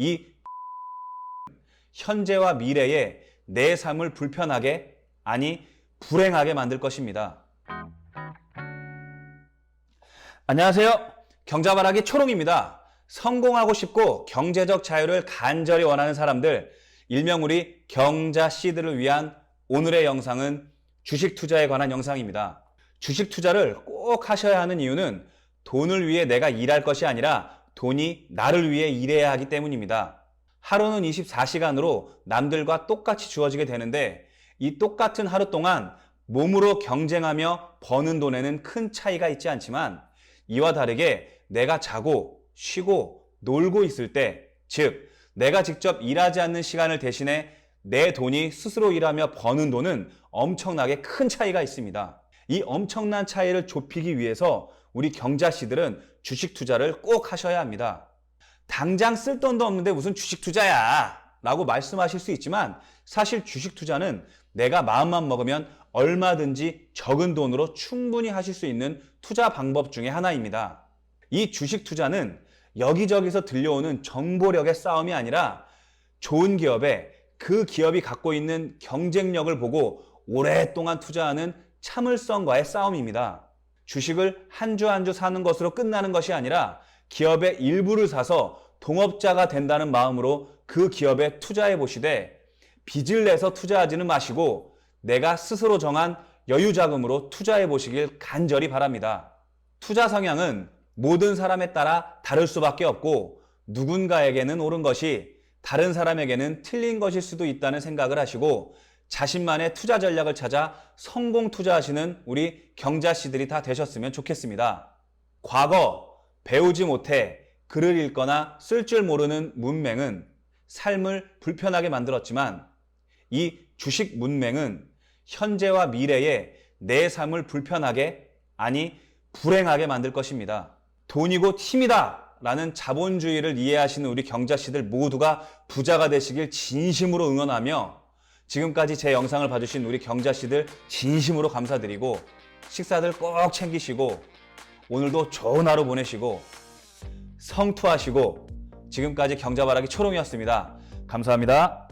이 현재와 미래의 내 삶을 불편하게 아니 불행하게 만들 것입니다. 안녕하세요. 경자바라기 초롱입니다. 성공하고 싶고 경제적 자유를 간절히 원하는 사람들, 일명 우리 경자 씨들을 위한 오늘의 영상은 주식 투자에 관한 영상입니다. 주식 투자를 꼭 하셔야 하는 이유는 돈을 위해 내가 일할 것이 아니라 돈이 나를 위해 일해야 하기 때문입니다. 하루는 24시간으로 남들과 똑같이 주어지게 되는데 이 똑같은 하루 동안 몸으로 경쟁하며 버는 돈에는 큰 차이가 있지 않지만 이와 다르게 내가 자고 쉬고 놀고 있을 때, 즉, 내가 직접 일하지 않는 시간을 대신에 내 돈이 스스로 일하며 버는 돈은 엄청나게 큰 차이가 있습니다. 이 엄청난 차이를 좁히기 위해서 우리 경자씨들은 주식 투자를 꼭 하셔야 합니다. 당장 쓸 돈도 없는데 무슨 주식 투자야! 라고 말씀하실 수 있지만 사실 주식 투자는 내가 마음만 먹으면 얼마든지 적은 돈으로 충분히 하실 수 있는 투자 방법 중에 하나입니다. 이 주식 투자는 여기저기서 들려오는 정보력의 싸움이 아니라 좋은 기업에 그 기업이 갖고 있는 경쟁력을 보고 오랫동안 투자하는 참을성과의 싸움입니다. 주식을 한주 한주 사는 것으로 끝나는 것이 아니라 기업의 일부를 사서 동업자가 된다는 마음으로 그 기업에 투자해 보시되 빚을 내서 투자하지는 마시고 내가 스스로 정한 여유 자금으로 투자해 보시길 간절히 바랍니다. 투자 성향은 모든 사람에 따라 다를 수밖에 없고 누군가에게는 옳은 것이 다른 사람에게는 틀린 것일 수도 있다는 생각을 하시고 자신만의 투자 전략을 찾아 성공 투자하시는 우리 경자 씨들이 다 되셨으면 좋겠습니다. 과거 배우지 못해 글을 읽거나 쓸 줄 모르는 문맹은 삶을 불편하게 만들었지만 이 주식 문맹은 현재와 미래의 내 삶을 불편하게 아니 불행하게 만들 것입니다. 돈이고 힘이다 라는 자본주의를 이해하시는 우리 경자씨들 모두가 부자가 되시길 진심으로 응원하며 지금까지 제 영상을 봐주신 우리 경자씨들 진심으로 감사드리고 식사들 꼭 챙기시고 오늘도 좋은 하루 보내시고 성투하시고 지금까지 경자바라기 초롱이었습니다. 감사합니다.